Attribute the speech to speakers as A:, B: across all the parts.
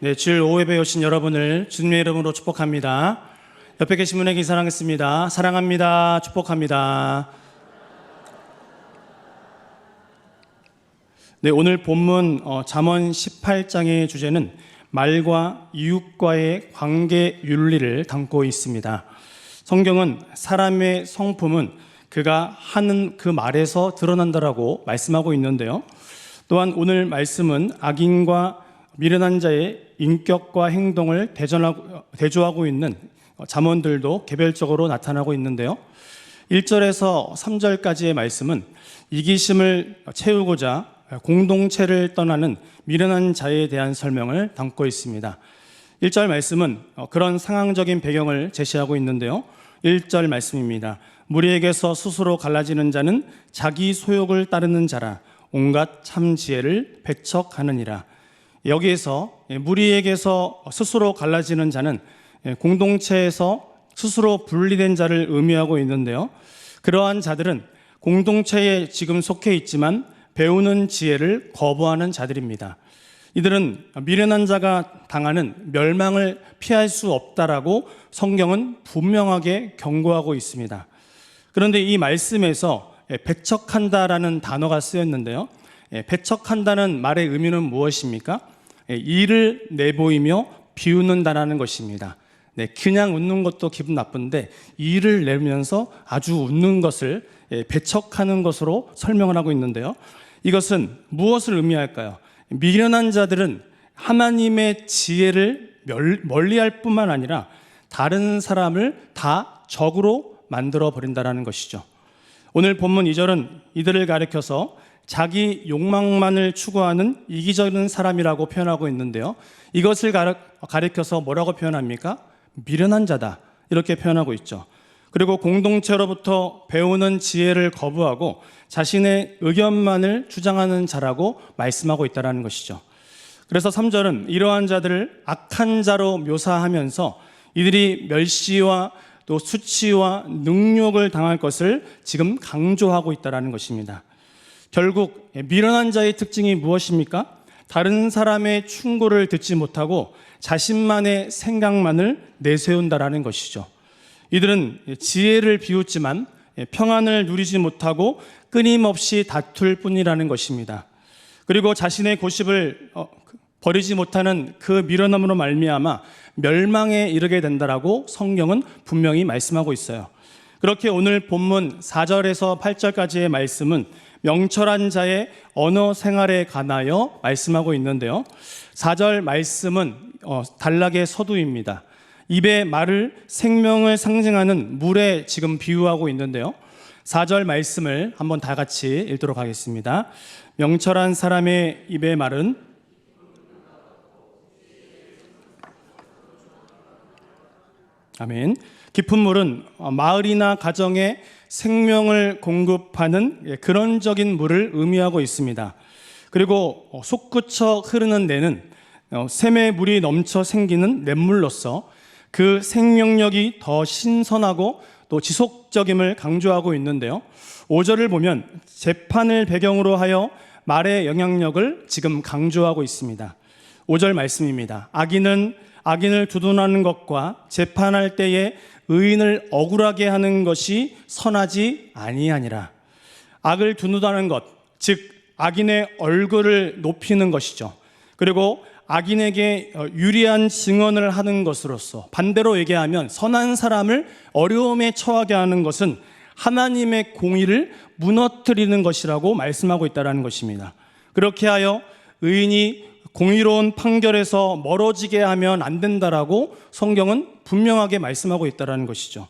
A: 네, 주일 오후에 오신 여러분을 주님의 이름으로 축복합니다. 옆에 계신 분에게 사랑했습니다. 사랑합니다. 축복합니다. 네, 오늘 본문 어, 잠언 18장의 주제는 말과 이웃과의 관계 윤리를 담고 있습니다. 성경은 사람의 성품은 그가 하는 그 말에서 드러난다라고 말씀하고 있는데요. 또한 오늘 말씀은 악인과 미련한 자의 인격과 행동을 대전하고, 대조하고 있는 잠언들도 개별적으로 나타나고 있는데요. 1절에서 3절까지의 말씀은 이기심을 채우고자 공동체를 떠나는 미련한 자에 대한 설명을 담고 있습니다. 1절 말씀은 그런 상황적인 배경을 제시하고 있는데요. 1절 말씀입니다. 무리에게서 스스로 갈라지는 자는 자기 소욕을 따르는 자라 온갖 참 지혜를 배척하느니라. 여기에서 무리에게서 스스로 갈라지는 자는 공동체에서 스스로 분리된 자를 의미하고 있는데요. 그러한 자들은 공동체에 지금 속해 있지만 배우는 지혜를 거부하는 자들입니다. 이들은 미련한 자가 당하는 멸망을 피할 수 없다라고 성경은 분명하게 경고하고 있습니다. 그런데 이 말씀에서 배척한다라는 단어가 쓰였는데요. 배척한다는 말의 의미는 무엇입니까? 이를 내보이며 비웃는다라는 것입니다. 네, 그냥 웃는 것도 기분 나쁜데 이를 내면서 아주 웃는 것을 배척하는 것으로 설명을 하고 있는데요. 이것은 무엇을 의미할까요? 미련한 자들은 하나님의 지혜를 멀리할 뿐만 아니라 다른 사람을 다 적으로 만들어 버린다라는 것이죠. 오늘 본문 2절은 이들을 가리켜서 자기 욕망만을 추구하는 이기적인 사람이라고 표현하고 있는데요. 이것을 가리켜서 뭐라고 표현합니까? 미련한 자다. 이렇게 표현하고 있죠. 그리고 공동체로부터 배우는 지혜를 거부하고 자신의 의견만을 주장하는 자라고 말씀하고 있다는 것이죠. 그래서 3절은 이러한 자들을 악한 자로 묘사하면서 이들이 멸시와 또 수치와 능욕을 당할 것을 지금 강조하고 있다는 것입니다. 결국 미련한 자의 특징이 무엇입니까? 다른 사람의 충고를 듣지 못하고 자신만의 생각만을 내세운다라는 것이죠. 이들은 지혜를 비웃지만 평안을 누리지 못하고 끊임없이 다툴 뿐이라는 것입니다. 그리고 자신의 고집을 어, 버리지 못하는 그 미련함으로 말미암아 멸망에 이르게 된다라고 성경은 분명히 말씀하고 있어요. 그렇게 오늘 본문 4절에서 8절까지의 말씀은 명철한 자의 언어 생활에 관하여 말씀하고 있는데요. 4절 말씀은 어, 단락의 서두입니다. 입의 말을 생명을 상징하는 물에 지금 비유하고 있는데요. 4절 말씀을 한번 다 같이 읽도록 하겠습니다. 명철한 사람의 입의 말은 아멘. 깊은 물은 마을이나 가정에 생명을 공급하는 예, 그런적인 물을 의미하고 있습니다. 그리고 솟구쳐 흐르는 내는 어, 샘의 물이 넘쳐 생기는 냇물로서 그 생명력이 더 신선하고 또 지속적임을 강조하고 있는데요. 5절을 보면 재판을 배경으로 하여 말의 영향력을 지금 강조하고 있습니다. 5절 말씀입니다. 악인은 악인을 두둔하는 것과 재판할 때에 의인을 억울하게 하는 것이 선하지 아니하니라. 악을 두둔하는 것, 즉 악인의 얼굴을 높이는 것이죠. 그리고 악인에게 어, 유리한 증언을 하는 것으로서 반대로 얘기하면 선한 사람을 어려움에 처하게 하는 것은 하나님의 공의를 무너뜨리는 것이라고 말씀하고 있다는 것입니다. 그렇게 하여 의인이 공의로운 판결에서 멀어지게 하면 안 된다라고 성경은 분명하게 말씀하고 있다는 것이죠.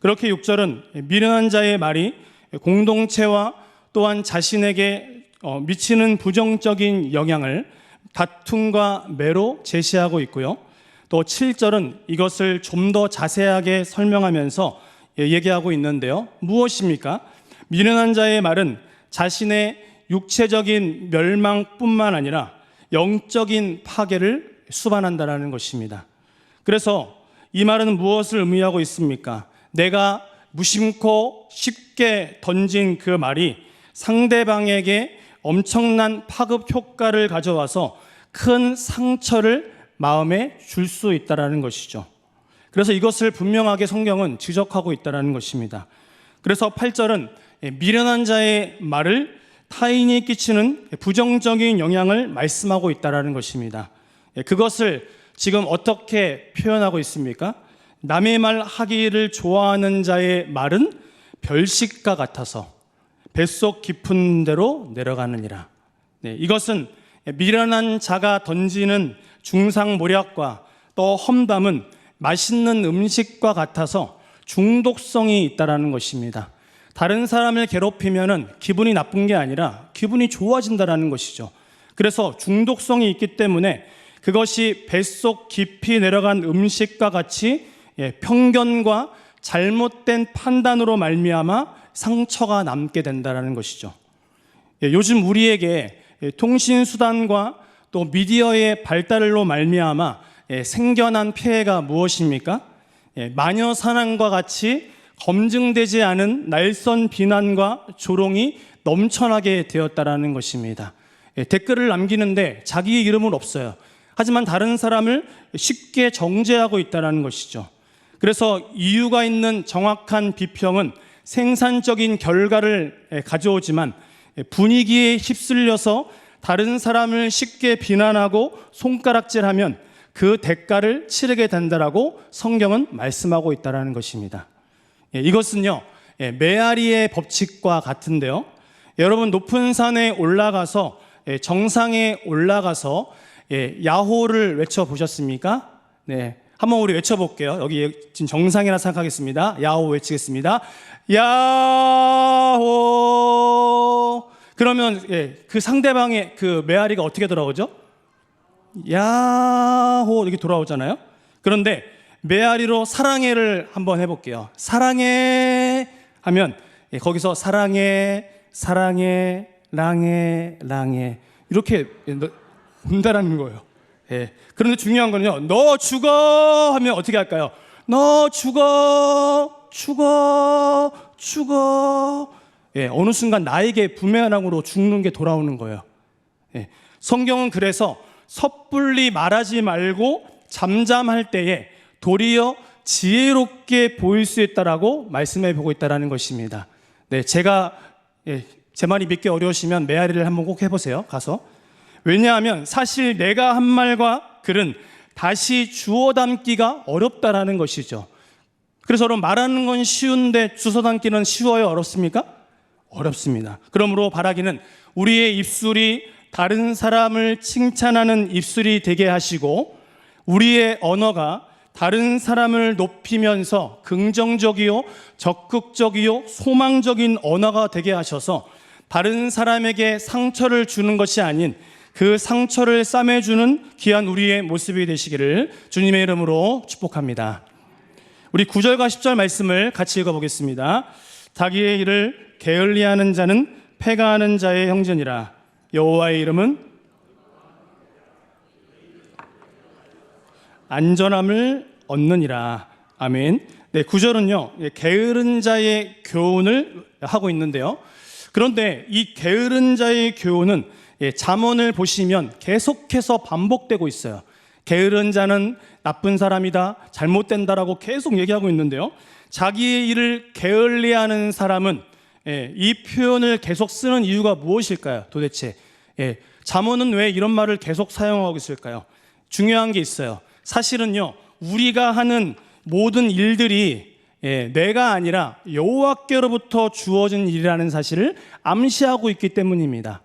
A: 그렇게 6절은 미련한 자의 말이 공동체와 또한 자신에게 어, 미치는 부정적인 영향을 다툼과 매로 제시하고 있고요. 또 7절은 이것을 좀 더 자세하게 설명하면서 얘기하고 있는데요. 무엇입니까? 미련한 자의 말은 자신의 육체적인 멸망뿐만 아니라 영적인 파괴를 수반한다는 것입니다. 그래서 이 말은 무엇을 의미하고 있습니까? 내가 무심코 쉽게 던진 그 말이 상대방에게 엄청난 파급 효과를 가져와서 큰 상처를 마음에 줄 수 있다라는 것이죠. 그래서 이것을 분명하게 성경은 지적하고 있다라는 것입니다. 그래서 8절은 미련한 자의 말을 타인이 끼치는 부정적인 영향을 말씀하고 있다라는 것입니다. 그것을 지금 어떻게 표현하고 있습니까? 남의 말 하기를 좋아하는 자의 말은 별식과 같아서 뱃속 깊은 데로 내려가느니라. 네, 이것은 미련한 자가 던지는 중상모략과 또 험담은 맛있는 음식과 같아서 중독성이 있다라는 것입니다. 다른 사람을 괴롭히면은 기분이 나쁜 게 아니라 기분이 좋아진다라는 것이죠. 그래서 중독성이 있기 때문에 그것이 뱃속 깊이 내려간 음식과 같이 예, 편견과 잘못된 판단으로 말미암아 상처가 남게 된다라는 것이죠. 예, 요즘 우리에게 예, 통신 수단과 또 미디어의 발달로 말미암아 예, 생겨난 피해가 무엇입니까? 예, 마녀 사냥과 같이 검증되지 않은 날선 비난과 조롱이 넘쳐나게 되었다라는 것입니다. 예, 댓글을 남기는데 자기 이름은 없어요. 하지만 다른 사람을 쉽게 정죄하고 있다는 것이죠. 그래서 이유가 있는 정확한 비평은 생산적인 결과를 예, 가져오지만 예, 분위기에 휩쓸려서 다른 사람을 쉽게 비난하고 손가락질하면 그 대가를 치르게 된다라고 성경은 말씀하고 있다라는 것입니다. 예, 이것은요 예, 메아리의 법칙과 같은데요. 여러분 높은 산에 올라가서 예, 정상에 올라가서 예, 야호를 외쳐 보셨습니까? 네, 한번 우리 외쳐 볼게요. 여기 지금 정상이라 생각하겠습니다. 야호 외치겠습니다. 야호. 그러면 예, 그 상대방의 그 메아리가 어떻게 돌아오죠? 야호 이렇게 돌아오잖아요. 그런데 메아리로 사랑해를 한번 해볼게요. 사랑해 하면 예, 거기서 사랑해 사랑해 랑해 랑해 이렇게 온다라는 거예요. 예. 그런데 중요한 거는요. 너 죽어 하면 어떻게 할까요? 너 죽어 죽어 죽어 예, 어느 순간 나에게 부메랑으로 죽는 게 돌아오는 거예요. 예. 성경은 그래서 섣불리 말하지 말고 잠잠할 때에 도리어 지혜롭게 보일 수 있다라고 말씀해 보고 있다라는 것입니다. 네, 제가 예, 제 말이 믿기 어려우시면 메아리를 한번 꼭 해보세요. 가서 왜냐하면 사실 내가 한 말과 글은 다시 주워 담기가 어렵다라는 것이죠. 그래서 여러분 말하는 건 쉬운데 주워 담기는 쉬워요, 어렵습니까? 어렵습니다. 그러므로 바라기는 우리의 입술이 다른 사람을 칭찬하는 입술이 되게 하시고 우리의 언어가 다른 사람을 높이면서 긍정적이요, 적극적이요, 소망적인 언어가 되게 하셔서 다른 사람에게 상처를 주는 것이 아닌 그 상처를 싸매주는 귀한 우리의 모습이 되시기를 주님의 이름으로 축복합니다. 우리 9절과 10절 말씀을 같이 읽어보겠습니다. 자기의 일을 게을리하는 자는 패가하는 자의 형제니라. 여호와의 이름은 안전함을 얻느니라. 아멘. 네, 구절은요, 예, 게으른 자의 교훈을 하고 있는데요. 그런데 이 게으른 자의 교훈은 예, 잠언을 보시면 계속해서 반복되고 있어요. 게으른 자는 나쁜 사람이다, 잘못된다라고 계속 얘기하고 있는데요. 자기의 일을 게을리하는 사람은 예, 이 표현을 계속 쓰는 이유가 무엇일까요? 도대체 예, 잠언은 왜 이런 말을 계속 사용하고 있을까요? 중요한 게 있어요. 사실은요, 우리가 하는 모든 일들이 예, 내가 아니라 여호와께로부터 주어진 일이라는 사실을 암시하고 있기 때문입니다.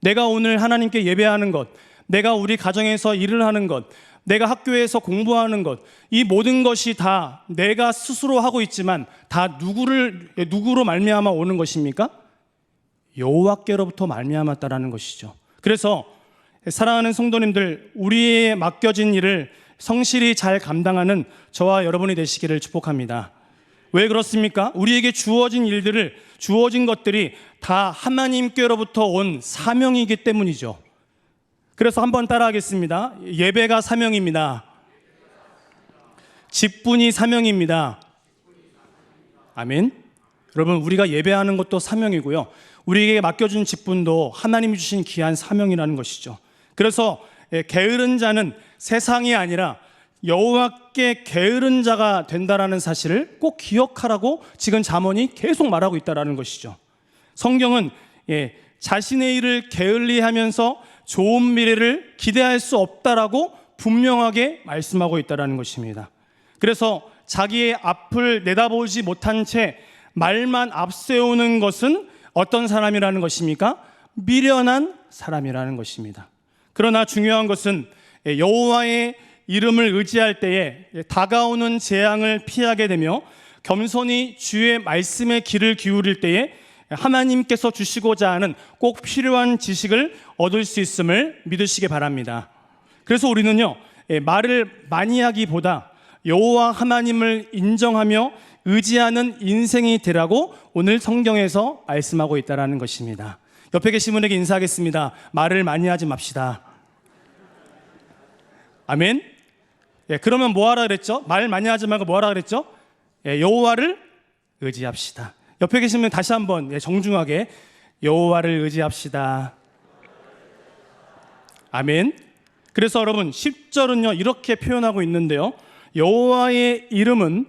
A: 내가 오늘 하나님께 예배하는 것, 내가 우리 가정에서 일을 하는 것, 내가 학교에서 공부하는 것, 이 모든 것이 다 내가 스스로 하고 있지만 다 누구를 누구로 말미암아 오는 것입니까? 여호와께로부터 말미암았다라는 것이죠. 그래서 사랑하는 성도님들, 우리의 맡겨진 일을 성실히 잘 감당하는 저와 여러분이 되시기를 축복합니다. 왜 그렇습니까? 우리에게 주어진 일들을 주어진 것들이 다 하나님께로부터 온 사명이기 때문이죠. 그래서 한번 따라하겠습니다. 예배가 사명입니다. 직분이 사명입니다. 아멘. 여러분, 우리가 예배하는 것도 사명이고요. 우리에게 맡겨준 직분도 하나님이 주신 귀한 사명이라는 것이죠. 그래서 예, 게으른 자는 세상이 아니라 여호와께 게으른 자가 된다라는 사실을 꼭 기억하라고 지금 잠언이 계속 말하고 있다라는 것이죠. 성경은 예, 자신의 일을 게을리하면서 좋은 미래를 기대할 수 없다라고 분명하게 말씀하고 있다라는 것입니다. 그래서 자기의 앞을 내다보지 못한 채 말만 앞세우는 것은 어떤 사람이라는 것입니까? 미련한 사람이라는 것입니다. 그러나 중요한 것은 여호와의 이름을 의지할 때에 다가오는 재앙을 피하게 되며 겸손히 주의 말씀에 귀를 기울일 때에 하나님께서 주시고자 하는 꼭 필요한 지식을 얻을 수 있음을 믿으시기 바랍니다. 그래서 우리는요 예, 말을 많이 하기보다 여호와 하나님을 인정하며 의지하는 인생이 되라고 오늘 성경에서 말씀하고 있다라는 것입니다. 옆에 계신 분에게 인사하겠습니다. 말을 많이 하지 맙시다. 아멘. 예, 그러면 뭐 하라 그랬죠? 말 많이 하지 말고 뭐 하라 그랬죠? 예, 여호와를 의지합시다. 옆에 분 다시 한번 예, 정중하게 여호와를 의지합시다. 아멘. 그래서 여러분 10절은요 이렇게 표현하고 있는데요. 여호와의 이름은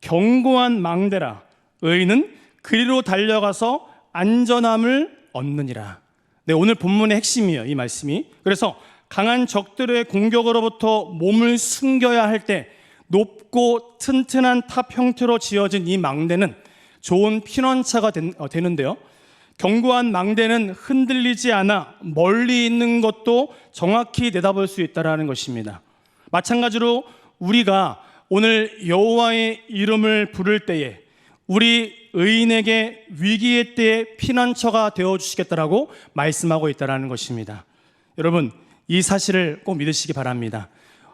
A: 견고한 망대라. 의인은 그리로 달려가서 안전함을 얻느니라. 네, 오늘 본문의 핵심이에요. 이 말씀이. 그래서 강한 적들의 공격으로부터 몸을 숨겨야 할 때 높고 튼튼한 탑 형태로 지어진 이 망대는 좋은 피난처가 된- 어, 되는데요. 견고한 망대는 흔들리지 않아 멀리 있는 것도 정확히 내다볼 수 있다라는 것입니다. 마찬가지로 우리가 오늘 여호와의 이름을 부를 때에 우리 의인에게 위기의 때에 피난처가 되어 주시겠다라고 말씀하고 있다라는 것입니다. 여러분 이 사실을 꼭 믿으시기 바랍니다.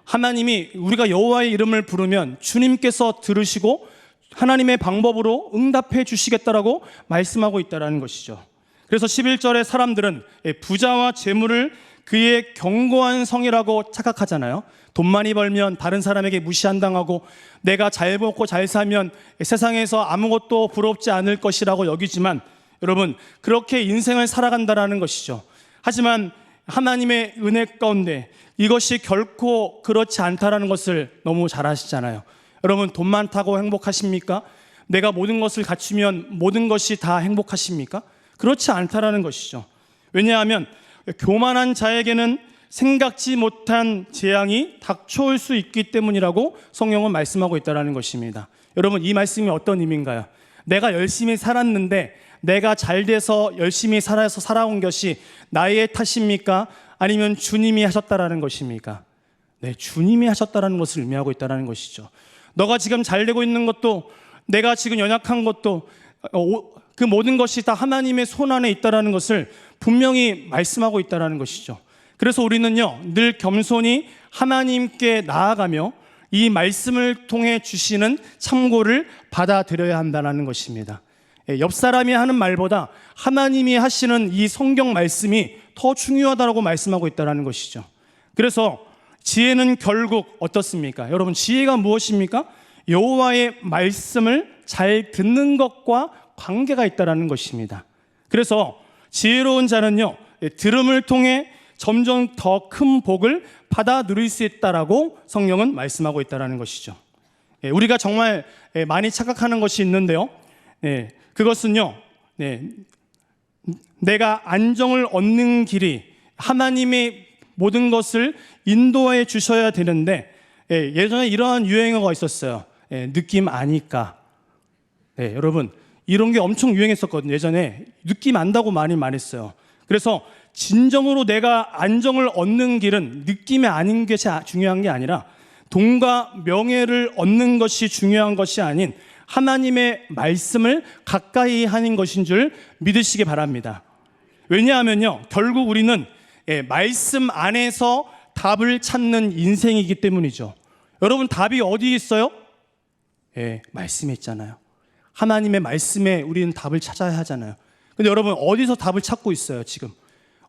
A: 하나님이 우리가 여호와의 이름을 부르면 주님께서 들으시고 하나님의 방법으로 응답해 주시겠다라고 말씀하고 있다라는 것이죠. 그래서 11절에 사람들은 부자와 재물을 그의 견고한 성이라고 착각하잖아요. 돈 많이 벌면 다른 사람에게 무시한당하고 내가 잘 먹고 잘 살면 세상에서 아무것도 부럽지 않을 것이라고 여기지만 여러분 그렇게 인생을 살아간다라는 것이죠. 하지만 하나님의 은혜 가운데 이것이 결코 그렇지 않다라는 것을 너무 잘 아시잖아요. 여러분 돈 많다고 행복하십니까? 내가 모든 것을 갖추면 모든 것이 다 행복하십니까? 그렇지 않다라는 것이죠. 왜냐하면 교만한 자에게는 생각지 못한 재앙이 닥쳐올 수 있기 때문이라고 성경은 말씀하고 있다라는 것입니다. 여러분 이 말씀이 어떤 의미인가요? 내가 열심히 살았는데 내가 잘 돼서 열심히 살아서 살아온 것이 나의 탓입니까? 아니면 주님이 하셨다라는 것입니까? 네, 주님이 하셨다라는 것을 의미하고 있다라는 것이죠. 너가 지금 잘 되고 있는 것도 내가 지금 연약한 것도 어, 오- 그 모든 것이 다 하나님의 손 안에 있다라는 것을 분명히 말씀하고 있다라는 것이죠. 그래서 우리는요 늘 겸손히 하나님께 나아가며 이 말씀을 통해 주시는 참고를 받아들여야 한다는 것입니다. 예, 옆 사람이 하는 말보다 하나님이 하시는 이 성경 말씀이 더 중요하다고 말씀하고 있다는 것이죠. 그래서 지혜는 결국 어떻습니까? 여러분 지혜가 무엇입니까? 여호와의 말씀을 잘 듣는 것과 관계가 있다라는 것입니다. 그래서 지혜로운 자는요 예, 들음을 통해 점점 더 큰 복을 받아 누릴 수 있다라고 성령은 말씀하고 있다라는 것이죠. 예, 우리가 정말 예, 많이 착각하는 것이 있는데요. 예, 그것은요. 네, 내가 안정을 얻는 길이 하나님의 모든 것을 인도해 주셔야 되는데 예, 예전에 이러한 유행어가 있었어요. 예, 느낌 아니까. 네, 여러분 이런 게 엄청 유행했었거든요. 예전에 느낌 안다고 많이 말했어요. 그래서 진정으로 내가 안정을 얻는 길은 느낌이 아닌 것이 아- 중요한 게 아니라 돈과 명예를 얻는 것이 중요한 것이 아닌 하나님의 말씀을 가까이 하는 것인 줄 믿으시기 바랍니다. 왜냐하면요, 결국 우리는 예, 말씀 안에서 답을 찾는 인생이기 때문이죠. 여러분 답이 어디 있어요? 예, 말씀에 있잖아요. 하나님의 말씀에 우리는 답을 찾아야 하잖아요. 근데 여러분 어디서 답을 찾고 있어요, 지금?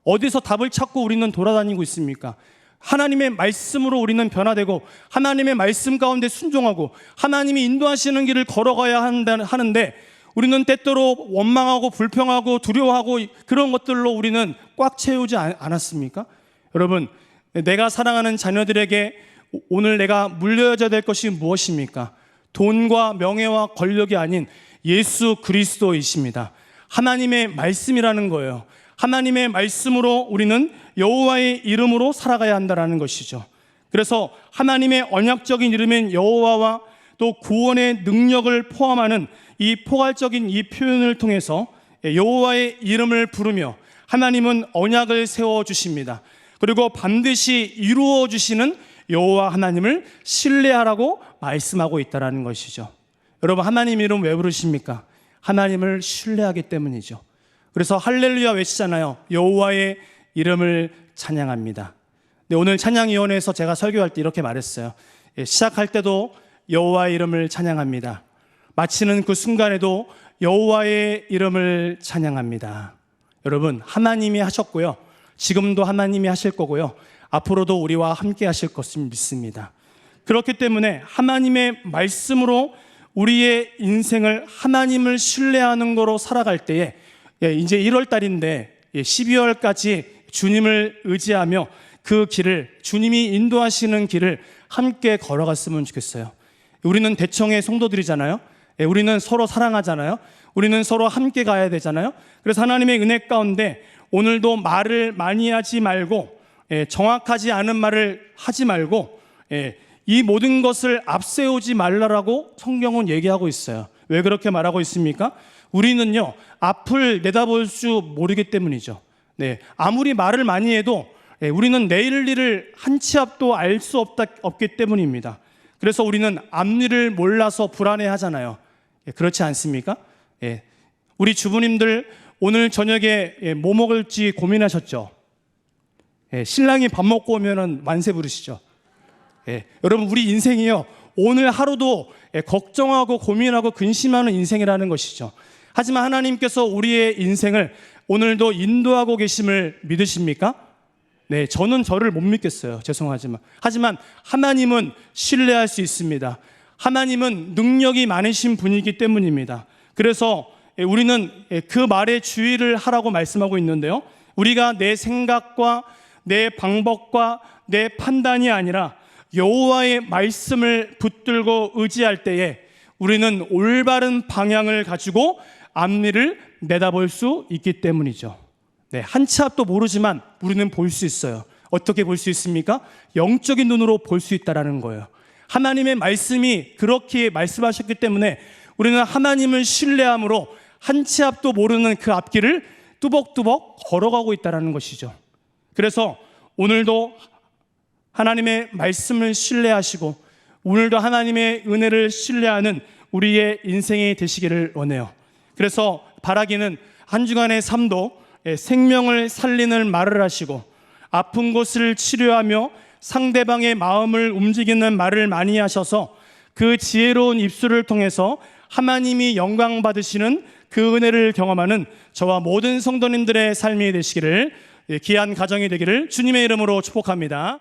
A: 어디서 답을 찾고 우리는 돌아다니고 있습니까? 하나님의 말씀으로 우리는 변화되고 하나님의 말씀 가운데 순종하고 하나님이 인도하시는 길을 걸어가야 하는데 우리는 때때로 원망하고 불평하고 두려워하고 그런 것들로 우리는 꽉 채우지 않- 않았습니까? 여러분 내가 사랑하는 자녀들에게 오- 오늘 내가 물려줘야 될 것이 무엇입니까? 돈과 명예와 권력이 아닌 예수 그리스도이십니다. 하나님의 말씀이라는 거예요. 하나님의 말씀으로 우리는 여호와의 이름으로 살아가야 한다라는 것이죠. 그래서 하나님의 언약적인 이름인 여호와와 또 구원의 능력을 포함하는 이 포괄적인 이 표현을 통해서 여호와의 이름을 부르며 하나님은 언약을 세워 주십니다. 그리고 반드시 이루어 주시는 여호와 하나님을 신뢰하라고 말씀하고 있다라는 것이죠. 여러분 하나님 이름 왜 부르십니까? 하나님을 신뢰하기 때문이죠. 그래서 할렐루야 외치잖아요. 여호와의 이름을 찬양합니다. 네, 오늘 찬양위원회에서 제가 설교할 때 이렇게 말했어요. 예, 시작할 때도 여호와의 이름을 찬양합니다. 마치는 그 순간에도 여호와의 이름을 찬양합니다. 여러분 하나님이 하셨고요. 지금도 하나님이 하실 거고요. 앞으로도 우리와 함께 하실 것을 믿습니다. 그렇기 때문에 하나님의 말씀으로 우리의 인생을 하나님을 신뢰하는 거로 살아갈 때에 예, 이제 1월 달인데 12월까지 주님을 의지하며 그 길을 주님이 인도하시는 길을 함께 걸어갔으면 좋겠어요. 우리는 대청의 성도들이잖아요. 예, 우리는 서로 사랑하잖아요. 우리는 서로 함께 가야 되잖아요. 그래서 하나님의 은혜 가운데 오늘도 말을 많이 하지 말고 예, 정확하지 않은 말을 하지 말고 예, 이 모든 것을 앞세우지 말라라고 성경은 얘기하고 있어요. 왜 그렇게 말하고 있습니까? 우리는요 앞을 내다볼 수 모르기 때문이죠. 네, 아무리 말을 많이 해도 예, 우리는 내일 일을 한 치 앞도 알 수 없다 없기 때문입니다. 그래서 우리는 앞일을 몰라서 불안해하잖아요. 예, 그렇지 않습니까? 예, 우리 주부님들 오늘 저녁에 예, 뭐 먹을지 고민하셨죠? 예, 신랑이 밥 먹고 오면은 만세 부르시죠. 예, 여러분 우리 인생이요 오늘 하루도 예, 걱정하고 고민하고 근심하는 인생이라는 것이죠. 하지만 하나님께서 우리의 인생을 오늘도 인도하고 계심을 믿으십니까? 네, 저는 저를 못 믿겠어요. 죄송하지만. 하지만 하나님은 신뢰할 수 있습니다. 하나님은 능력이 많으신 분이기 때문입니다. 그래서 예, 우리는 예, 그 말에 주의를 하라고 말씀하고 있는데요. 우리가 내 생각과 내 방법과 내 판단이 아니라 여호와의 말씀을 붙들고 의지할 때에 우리는 올바른 방향을 가지고 앞일을 내다볼 수 있기 때문이죠. 네, 한치 앞도 모르지만 우리는 볼 수 있어요. 어떻게 볼 수 있습니까? 영적인 눈으로 볼 수 있다라는 거예요. 하나님의 말씀이 그렇게 말씀하셨기 때문에 우리는 하나님을 신뢰함으로 한치 앞도 모르는 그 앞길을 뚜벅뚜벅 걸어가고 있다라는 것이죠. 그래서 오늘도 하나님의 말씀을 신뢰하시고 오늘도 하나님의 은혜를 신뢰하는 우리의 인생이 되시기를 원해요. 그래서 바라기는 한 주간의 삶도 예, 생명을 살리는 말을 하시고 아픈 곳을 치료하며 상대방의 마음을 움직이는 말을 많이 하셔서 그 지혜로운 입술을 통해서 하나님이 영광 받으시는 그 은혜를 경험하는 저와 모든 성도님들의 삶이 되시기를 예, 귀한 가정이 되기를 주님의 이름으로 축복합니다.